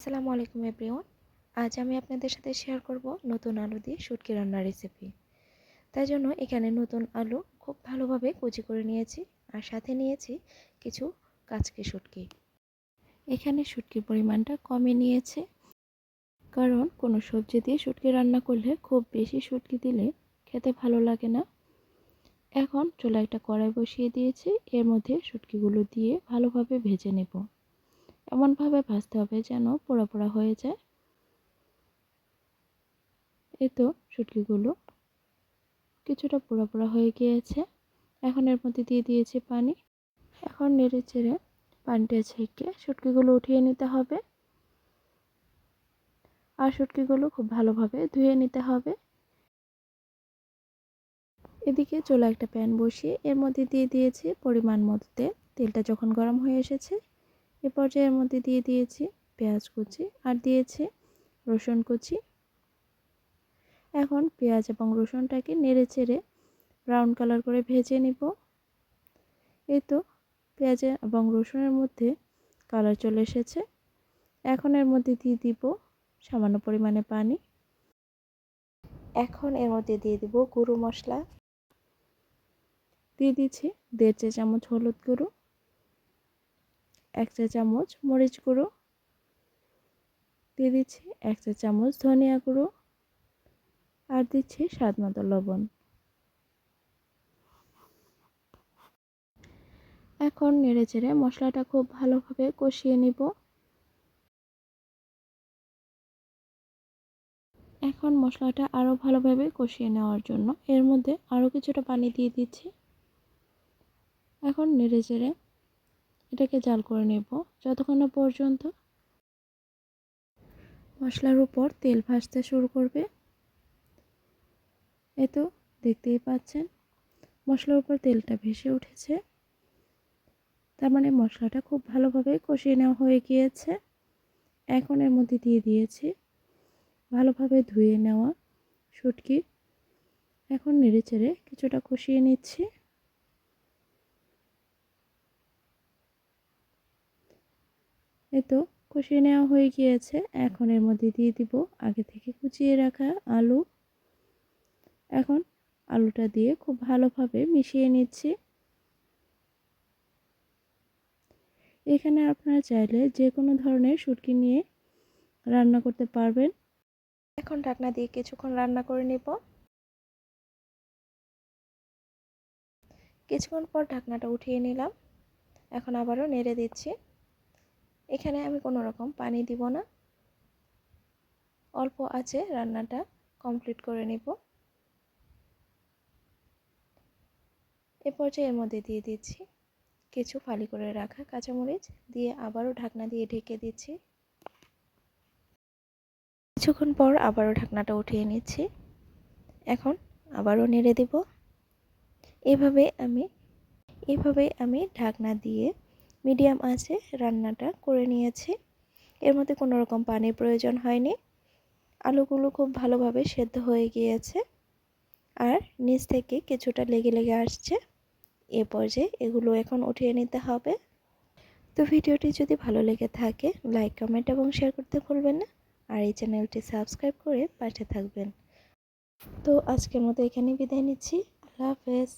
আসসালামু আলাইকুম এভরিওয়ান। আজ আমি আপনাদের সাথে শেয়ার করব নতুন আলু দিয়ে শুটকি রান্নার রেসিপি তাই জন্য এখানে নতুন আলু খুব ভালোভাবে কুচি করে নিয়েছি আর সাথে নিয়েছি কিছু কাচকি শুটকি। এখানে শুটকির পরিমাণটা কমে নিয়েছে। কারণ কোনো সবজি দিয়ে শুটকি রান্না করলে খুব বেশি শুটকি দিলে খেতে ভালো লাগে না। এখন চলে একটা কড়াই বসিয়ে দিয়েছি। এর মধ্যে শুটকিগুলো দিয়ে ভালোভাবে ভেজে নেব। এমনভাবে ভাজতে হবে যেন পোড়া পোড়া হয়ে যায়। এই তো শুটকিগুলো কিছুটা পোড়া পোড়া হয়ে গিয়েছে। এখন এর মধ্যে দিয়ে দিয়েছি পানি। এখন নেড়ে চেড়ে পানিটা ছেঁকে শুটকিগুলো উঠিয়ে নিতে হবে। আর শুটকিগুলো খুব ভালোভাবে ধুয়ে নিতে হবে। এদিকে চলে একটা প্যান বসিয়ে এর মধ্যে দিয়ে দিয়েছি পরিমাণ মতো তেল। তেলটা যখন গরম হয়ে এসেছে এ পর্যায়ের মধ্যে দিয়ে দিয়েছি পেঁয়াজ কুচি আর দিয়েছি রসুন কুচি। এখন পেঁয়াজ এবং রসুনটাকে নেড়ে চেড়ে ব্রাউন কালার করে ভেজে নিব। এই তো পেঁয়াজ এবং রসুনের মধ্যে কালার চলে এসেছে। এখন এর মধ্যে দিয়ে দিব সামান্য পরিমাণে পানি। এখন এর মধ্যে দিয়ে দিব গুঁড়ো মশলা। দিয়ে দিচ্ছি দেড় চা চামচ হলুদ গুঁড়ো। এক চা চামচ মরিচ গুঁড়ো। দিয়ে দিচ্ছি এক চা চামচ ধনিয়া গুঁড়ো। আর দিচ্ছি স্বাদ মতো লবণ। এখন নেড়ে চেড়ে মশলাটা খুব ভালোভাবে কষিয়ে নিব। এখন মশলাটা আরও ভালোভাবে কষিয়ে নেওয়ার জন্য এর মধ্যে আরও কিছুটা পানি দিয়ে দিচ্ছি। এখন নেড়ে চেড়ে এটাকে জাল করে নেব যতক্ষণ না পর্যন্ত মশলার উপর তেল ভাজতে শুরু করবে। এ তো দেখতেই পাচ্ছেন, মশলার উপর তেলটা ভেসে উঠেছে। তার মানে মশলাটা খুব ভালোভাবে কষিয়ে নেওয়া হয়ে গিয়েছে। এখন এর মধ্যে দিয়ে দিয়েছি ভালোভাবে ধুয়ে নেওয়া শুটকি। এখন নেড়ে চেড়ে কিছুটা কষিয়ে নিচ্ছি। এ তো কষিয়ে নেওয়া হয়ে গিয়েছে। এখন এর মধ্যে দিয়ে দিব আগে থেকে কুচিয়ে রাখা আলু। এখন আলুটা দিয়ে খুব ভালোভাবে মিশিয়ে নিচ্ছি। এখানে আপনারা চাইলে যে কোনো ধরনের শুটকি নিয়ে রান্না করতে পারবেন। এখন ঢাকনা দিয়ে কিছুক্ষণ রান্না করে নেব। কিছুক্ষণ পর ঢাকনাটা উঠিয়ে নিলাম। এখন আবারও নেড়ে দিচ্ছি। এখানে আমি কোনো রকম পানি দিব না। অল্প আছে রান্নাটা কমপ্লিট করে নেব। এ পর্যায়ে এর মধ্যে দিয়ে দিচ্ছি কিছু ফালি করে রাখা কাঁচামরিচ, দিয়ে আবারও ঢাকনা দিয়ে ঢেকে দিচ্ছি। কিছুক্ষণ পর আবারও ঢাকনাটা উঠিয়ে নিচ্ছি। এখন আবারও নেড়ে দেব। এভাবে আমি এভাবে আমি ঢাকনা দিয়ে মিডিয়াম আঁচে রান্নাটা করে নিয়েছি। এর মধ্যে কোনো রকম পানির প্রয়োজন হয়নি। আলুগুলো খুব ভালোভাবে সেদ্ধ হয়ে গিয়েছে। আর নিচ থেকে কিছুটা লেগে লেগে আসছে। এ পর্যায়ে এগুলো এখন উঠিয়ে নিতে হবে। তো ভিডিওটি যদি ভালো লেগে থাকে, লাইক, কমেন্ট এবং শেয়ার করতে ভুলবেন না। আর এই চ্যানেলটি সাবস্ক্রাইব করে পাশে থাকবেন। তো আজকের মতো এখানেই বিদায় নিচ্ছি। আল্লাহ হাফেজ।